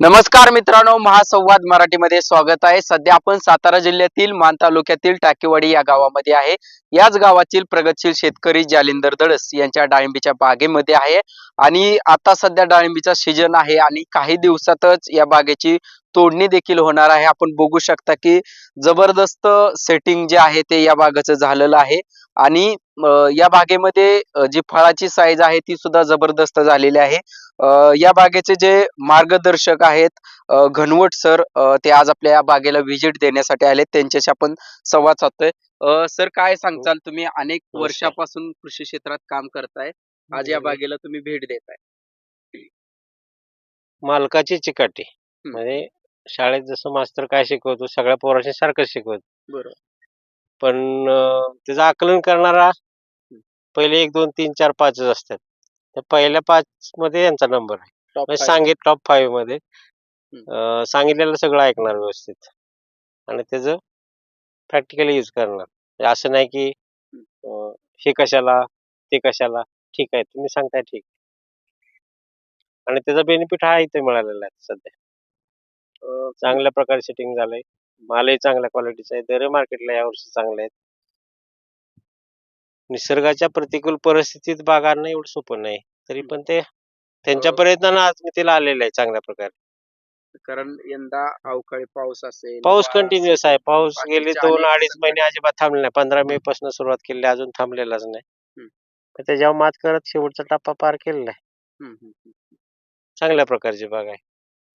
नमस्कार मित्रांनो महासंवाद मराठीमध्ये स्वागत आहे. सध्या आपण सातारा जिल्ह्यातील मान तालुक्यातील टाकेवाडी या गावामध्ये आहे. याच गावातील प्रगतशील शेतकरी जालिंदर दळस यांच्या डाळिंबीच्या बागेमध्ये आहे. आणि आता सध्या डाळिंबीचा सीजन आहे आणि काही दिवसातच या बागेची तोडणी देखील होणार आहे. आपण बघू शकता की जबरदस्त सेटिंग जे आहे ते या बागाचं झालेलं आहे. आणि या बागेमध्ये जी फळाची साईज आहे ती सुद्धा जबरदस्त झालेली आहे. या बागेचे जे मार्गदर्शक आहेत घनवट सर ते आज आपल्या या बागेला व्हिजिट देण्यासाठी आले त्यांच्याशी आपण संवाद साधतोय. सर काय सांगताल तुम्ही? अनेक. वर्षापासून कृषी क्षेत्रात काम करताय. आज या. बागेला तुम्ही भेट देताय. मालकाची चिकाटी. म्हणजे शाळेत जसं मास्तर काय शिकवतो सगळ्या पोरांशी सारखंच शिकवतो. बरोबर. पण त्याचं आकलन करणारा पहिले एक दोन तीन चार पाचच असतात. त्या पहिल्या पाच मध्ये यांचा नंबर आहे. टॉप म्हणजे सांगित टॉप फाईव्हमध्ये. अं, सांगितलेलं सगळं ऐकणार व्यवस्थित. आणि त्याचं प्रॅक्टिकली यूज करणार. म्हणजे असं नाही की अं, हे कशाला ते कशाला ठीक आहे तुम्ही सांगताय ठीक. आणि त्याचा बेनिफिट हा इथे मिळालेला आहे सध्या. चांगल्या प्रकारे सेटिंग झालंय. मालही चांगल्या क्वालिटीचा आहे. दर मार्केटला यावर्षी चांगले आहेत. निसर्गाच्या प्रतिकूल परिस्थितीत बागांना एवढं सोपं नाही. तरी पण ते त्यांच्या अं, प्रयत्नानं आज मी तिला आलेलं आहे चांगल्या प्रकारे. कारण यंदा अवकाळी पाऊस असेल पाऊस कंटिन्युअस आहे. पाऊस बाकीचे गेले दोन अनेक अडीच महिने अजिबात थांबले नाही. पंधरा मे पासून सुरुवात केली अजून थांबलेलाच नाही. हम्म. पण त्याच्यावर मात करत शेवटचा टप्पा पार केलेला आहे. हम्म, हम्म, हम्म. चांगल्या प्रकारची बाग आहे.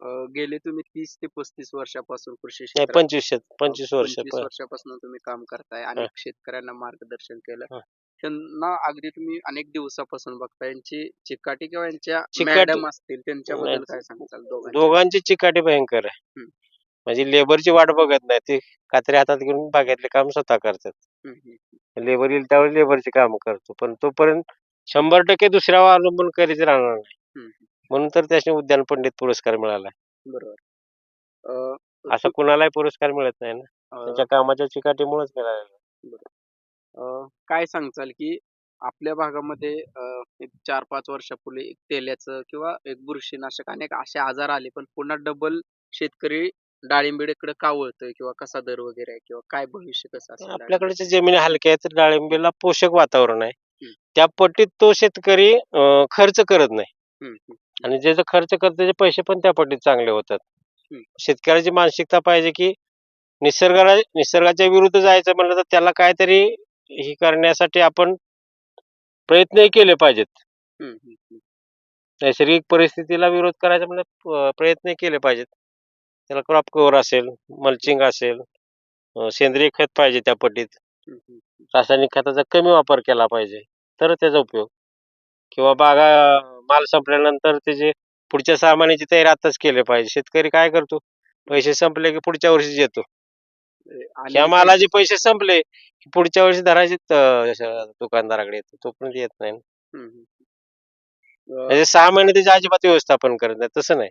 अं, गेले तुम्ही तीस ते पस्तीस वर्षापासून कृषी नाही क्षेत्रात पंचवीस पंचवीस वर्ष पंचवीस प- वर्षापासून तुम्ही काम करताय अनेक शेतकऱ्यांना मार्गदर्शन केलं हं. त्यांना अगदी तुम्ही अनेक दिवसापासून बघताय यांची चिकाटी किंवा यांच्या चिकाटी- मॅडम असतील त्यांच्याबद्दल. काय सांगताल दोघांच्या? दोघांची चिकाटी भयंकर आहे हम्म. म्हणजे लेबरची वाट बघत नाही ते कात्री हातात घेऊन बागेतले काम स्वतः करतात हम्म, हम्म, लेबर येईल त्यावेळी लेबरची काम करतो पण तोपर्यंत शंभर टक्के दुसऱ्यावर अवलंबून करीत राहणार नाही म्हणून तर त्याने उद्यान पंडित पुरस्कार मिळाला. बरोबर. अं, असा कुणालाही पुरस्कार मिळत नाही ना. अं, त्याच्या कामाच्या चिकाटीमुळेच मिळालेला अं, काय सांगचाल की आपल्या भागामध्ये अं, एक चार पाच वर्षापूर्वी एक तेल्याचं किंवा एक बुरशीनाशक अनेक असे आजार आले पण पुन्हा डबल शेतकरी डाळिंबीकडे का वळतोय किंवा कसा दर वगैरे आहे किंवा काय भविष्य कसं असेल आपल्याकडच्या जमिनी हलक्या आहेत तर डाळिंबीला पोषक वातावरण आहे. हम्म. त्या पट्टीत तो शेतकरी अं, खर्च करत नाही. हम्म, हम्म, आणि ज्याचा खर्च करतो त्याचे पैसे पण त्या पट्टीत चांगले होतात. हम्म. शेतकऱ्याची मानसिकता पाहिजे की निसर्गाला निसर्गाच्या विरुद्ध जायचं म्हणलं तर त्याला काहीतरी हे करण्यासाठी आपण प्रयत्नही केले पाहिजेत. हम्म, हम्म, हम्म. नैसर्गिक परिस्थितीला विरोध करायचा म्हणजे प- प्रयत्न केले पाहिजेत. त्याला क्रॉप कव्हर असेल मल्चिंग असेल अं, सेंद्रिय खत पाहिजे त्या पट्टीत हम्म, हम्म, रासायनिक खताचा कमी वापर केला पाहिजे. तर त्याचा उपयोग. किंवा बागा माल संपल्यानंतर त्याचे पुढच्या सहा महिन्याची तयारी आताच केली पाहिजे. शेतकरी काय करतो? पैसे संपले की पुढच्या वर्षीच येतो. ह्या मालाचे पैसे संपले की पुढच्या वर्षी धरायचे दुकानदाराकडे येतो. तोपर्यंत येत नाही म्हणजे सहा महिने त्याचे अजिबात व्यवस्थापन करत नाही. तसं नाही.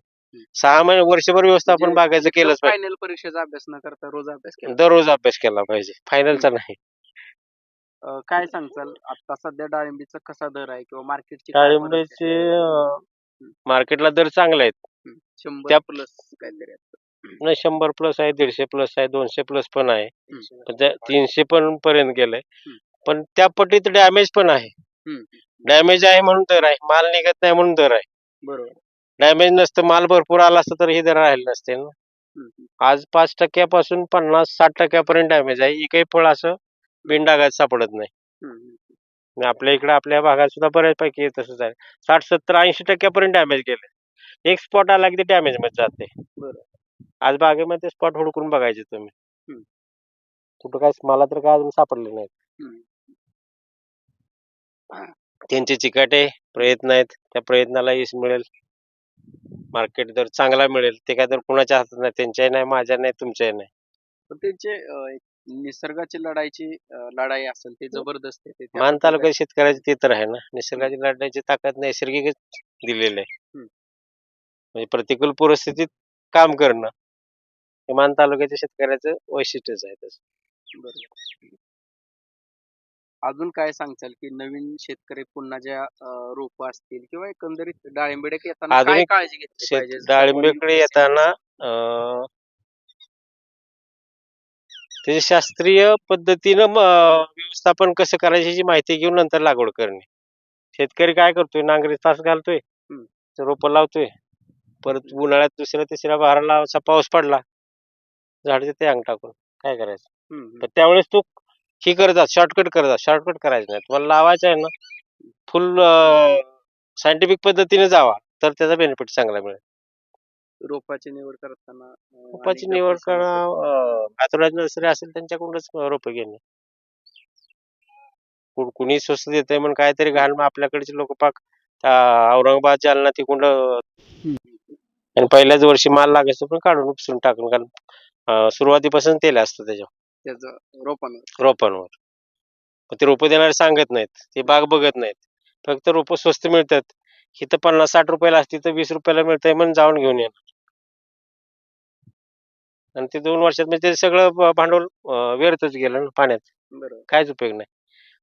सहा महिने वर्षभर व्यवस्थापन म्हणजे बागायचं केलंच पाहिजे. फायनल परीक्षेचा अभ्यास न करता रोज अभ्यास केला. दररोज अभ्यास केला पाहिजे. फायनलचा नाही. अं, काय सांगचाल? आता सध्या डाळिंबीचा कसा दर आहे किंवा मार्केटची डाळिंबाचे मार्केटला दर चांगले आहेत. शंभर त्या- प्लस काहीतरी असतं. नाही शंभर प्लस आहे दीडशे प्लस आहे दोनशे प्लस पण आहे. हम्म. पण त्या- तीनशे पण पर्यंत गेलंय. पण त्या पट्टीत डॅमेज पण आहे. डॅमेज आहे म्हणून दर आहे. माल निघत नाही म्हणून दर आहे. बरोबर. डॅमेज नसतं माल भरपूर आला असतं तर हे दर राहिले नसते ना. आज पाच टक्क्यापासून पन्नास साठ टक्क्यापर्यंत डॅमेज आहे. एकही फळ असं बिनडागात सापडत नाही. हम्म, हम्म. आणि आपल्या इकडे आपल्या भागात सुद्धा बऱ्यापैकी तसंच आहे. साठ सत्तर ऐंशी टक्क्यापर्यंत डॅमेज गेले एक स्पॉट आला की ते डॅमेजमध्ये जाते. बरं. आज बागेमध्ये स्पॉट हुडकून बघायचे तुम्ही. हम्म. कुठं काय मला तर काय अजून सापडले नाहीत. हम्म. त्यांचे चिकाटे प्रयत्न आहेत. त्या प्रयत्नाला यश मिळेल. मार्केट दर चांगला मिळेल ते काय तर कुणाच्या हातात नाही त्यांच्याही नाही माझ्या नाही तुमच्याही नाही. पण त्यांचे अं, एक निसर्गाची लढाईची अं, लढाई असेल ते जबरदस्त आहे ते मान तालुक्यात शेतकऱ्याचे ते तर आहे ना. निसर्गाची लढण्याची ताकद नैसर्गिकच दिलेली आहे. हम्म. म्हणजे प्रतिकूल परिस्थितीत काम करणं हे मान तालुक्याच्या शेतकऱ्याचं वैशिष्ट्यच आहे तसं. बरोबर. अजून काय सांगचाल की नवीन शेतकरी पुन्हा ज्या रोप असतील किंवा एकंदरीत डाळिंबडे येताना काय आधुनिक काळजी घेतली शेत पाहिजे? जसं डाळिंबीकडे येताना अं, त्याची शास्त्रीय पद्धतीनं म- व्यवस्थापन कसं करायची याची माहिती घेऊन नंतर लागवड करणे. शेतकरी काय करतोय? नांगरीत फास घालतोय. रोप लावतोय. परत उन्हाळ्यात दुसऱ्या तिसऱ्या बहाराला असा पाऊस पडला. झाड ते अंग टाकून. काय करायचं. तर त्यावेळेस तू ही करत शॉर्टकट करत शॉर्टकट करायचं नाही. तुम्हाला लावायचं आहे ना फुल सायंटिफिक पद्धतीने जावा तर त्याचा बेनिफिट चांगला मिळेल. रोपाची निवड करताना अं, रोपाची निवड प्रश्न येतो. करा आतुराज नर्सरी असेल त्यांच्याकडूनच रोप घेणे. कुण- कुणी स्वस्त देतंय म्हणून काहीतरी घाल मग आपल्याकडचे लोक पाक औरंगाबाद जालना तिकडून आणि पहिल्याच वर्षी माल लागायचं पण काढून उपसून टाकून कारण अं, सुरुवातीपासून तेल असतं त्याच्यावर. त्याचं रोपांवर. रोपांवर. पण ते रोपं देणारे सांगत नाहीत. ते बाग बघत नाहीत. फक्त रोपं स्वस्त मिळतात. इथं पन्नास साठ रुपयाला असती तर वीस रुपयाला मिळतंय म्हणून जाऊन घेऊन येणार आणि ते दोन वर्षात म्हणजे ते सगळं भांडवल अं, व्यर्थच गेलं ना पाण्यात. बरोबर. काहीच उपयोग नाही.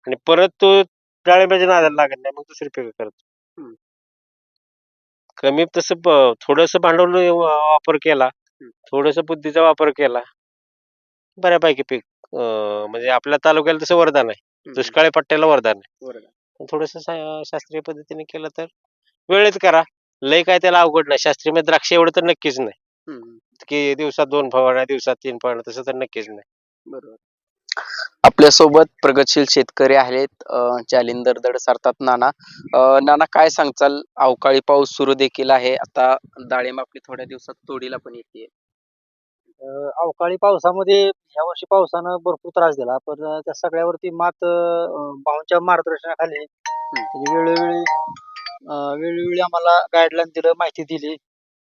आणि परत तो डाळिंबाच्या नादाला लागत नाही मग दुसरी पिकं करतो. हम्म. कमी तसं थोडंसं भांडवल वा- वापर केला हम्म. थोडस बुद्धीचा वापर केला बऱ्यापैकी पीक अं, म्हणजे आपल्या तालुक्याला तसं वरदान आहे. हम्म, दुष्काळी पट्ट्याला वरदान आहे. बरोबर थोडस शास्त्रीय पद्धतीने केलं तर वेळेत करा. लय काय त्याला अवघड नाही. शास्त्रीयमध्ये द्राक्ष एवढं तर नक्कीच नाही. हम्म, हम्म. की दिवसात दोन फवारण्या दिवसात तीन फवारण्या तसं तर नक्कीच नाही. बरोबर. आपल्यासोबत प्रगतशील शेतकरी आहेत अं, जालिंदर दड सरतात नाना. अं, नाना काय सांगचाल अवकाळी पाऊस सुरू देखील आहे आता डाळिंब आपली थोड्या दिवसात तोडीला पण येते अं, अवकाळी पावसामध्ये ह्या वर्षी पावसानं भरपूर त्रास दिला पण अं, त्या सगळ्यावरती मात अं, भाऊंच्या मार्गदर्शनाखाली वेळोवेळी अं, वेळोवेळी आम्हाला गाईडलाईन दिलं माहिती दिली.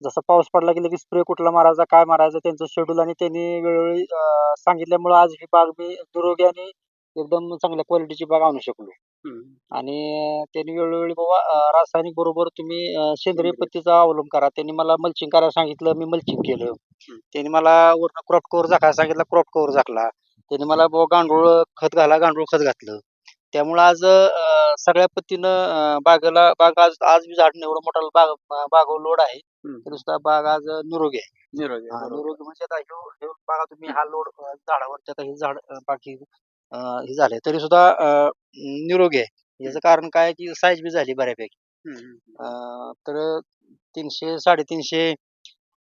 जसं पाऊस पडला की लगेच स्प्रे कुठला मारायचा काय मारायचं त्यांचं शेड्यूल आणि त्यांनी वेळोवेळी अं, सांगितल्यामुळं आज ही बाग मी निरोगी आणि एकदम चांगल्या क्वालिटीची बाग आणू शकलो. आणि त्यांनी वेळोवेळी बाबा अं, रासायनिक बरोबर तुम्ही अं, सेंद्रिय. पद्धतीचा अवलंब करा. त्यांनी मला मल्चिंग करायला सांगितलं मी मल्चिंग केलं. त्यांनी मला वरनं क्रॉप कव्हर झाकायला सांगितलं क्रॉप कव्हर झाकला. त्यांनी मला बाबा गांडूळ खत घाला गांडूळ खत घातलं. त्यामुळं आज अं, सगळ्या पद्धतीनं अं, बागेला बाग आज आज बी झाड एवढं मोठा बाग बागावर लोड आहे. तरी सुद्धा बाग आज निरोगी आहे. निरोगी हा, बरोबर. निरोगी म्हणजे आता ह्यो ह्यो बघा तुम्ही हा लोड झाडावरती आता हे झाड अं, बाकी अं, हे झाले तरी सुद्धा अं, निरोगी आहे. याचं कारण काय की साईज बी झाली बऱ्यापैकी. हम्म, हम्म. अं, तर तीनशे साडेतीनशे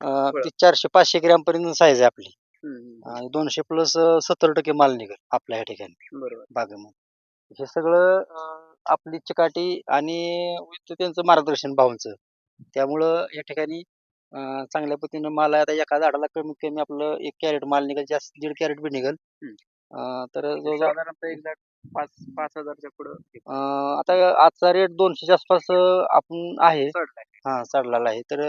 अं, बरं. ते चारशे पाचशे ग्रॅम पर्यंत साईज आहे आपली. हम्म, हम्म. आणि दोनशे प्लस सत्तर टक्के माल निघेल आपल्या ह्या ठिकाणी. बरोबर. बागेमध्ये. हे सगळं अं, आपली चिकाटी आणि with त्यांचं मार्गदर्शन भावांचं. त्यामुळं या ठिकाणी अं, चांगल्या पद्धतीनं माल आहे. आता एका झाडाला कमीत कमी आपलं एक कॅरेट माल निघेल जास्त दीड कॅरेट बी निघेल. हम्म. अं, तर म्हणजे जवळजवळ साधारणतः एक पाच पाच हजारच्या पुढं अं, आता आजचा रेट दोनशेच्या आसपास अं, आपण आहे. हा चढलेला आहे. तर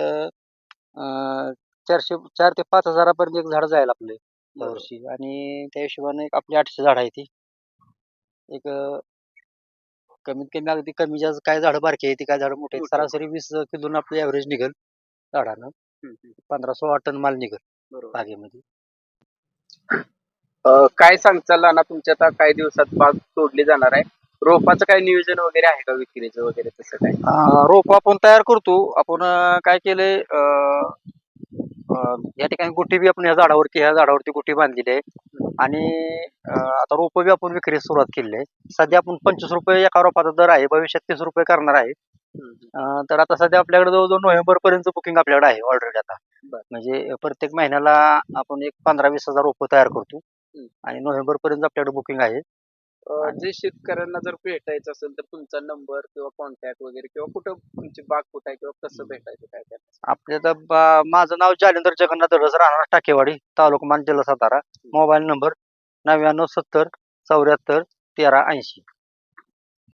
अं, चारशे चार ते पाच हजारापर्यंत एक झाड जाईल आपले बरोबर. यावर्षी आणि त्या हिशोबाने एक आपली आठशे झाड आहे ती. एक अं, कमीत कमी अगदी कमी जास्त काय झाडं बारकी आहे ती काय झाडं मोठी आहेत मोठी आहेत. सरासरी वीस किलोनं आपलं ॲव्हरेज निघेल झाडानं. हम्म. पंधरा सोळा टन माल निघेल बरोबर. बागेमध्ये. अं, काय सांगचाल नाना तुमच्या आता काही दिवसात बाग तोडली जाणार आहे. रोपाचं काय नियोजन वगैरे आहे का विक्रीचं वगैरे तसं काय? अं, रोप आपण तयार करतो. आपण अं, काय केलंय अं, या ठिकाणी गुटी बी आपण ह्या झाडावरती ह्या झाडावरती गुटी बांधलेली आहे. आणि आता रोप बी आपण विक्रीस सुरुवात केली आहे. सध्या आपण पंचवीस रुपये एका रोपाचा दर आहे भविष्यात तीस रुपये करणार आहे. तर आता सध्या आपल्याकडे जवळजवळ नोव्हेंबर पर्यंत बुकिंग आपल्याकडे आहे ऑलरेडी आता. म्हणजे प्रत्येक महिन्याला आपण एक पंधरा वीस हजार रोपं तयार करतो. आणि नोव्हेंबर पर्यंत आपल्याकडे बुकिंग आहे. अं, जे शेतकऱ्यांना जर भेटायचं असेल तर तुमचा नंबर किंवा कॉन्टॅक्ट वगैरे किंवा कुठं तुमची बाग कुठं आहे किंवा कसं भेटायचं काय आपल्या तर बा- माझं नाव जालिंदर जगन्नाथ दडस राहणार टाकेवाडी तालुका मान जिल्हा सातारा मोबाईल नंबर नव्याण्णव सत्तर चौऱ्याहत्तर तेरा ऐंशी.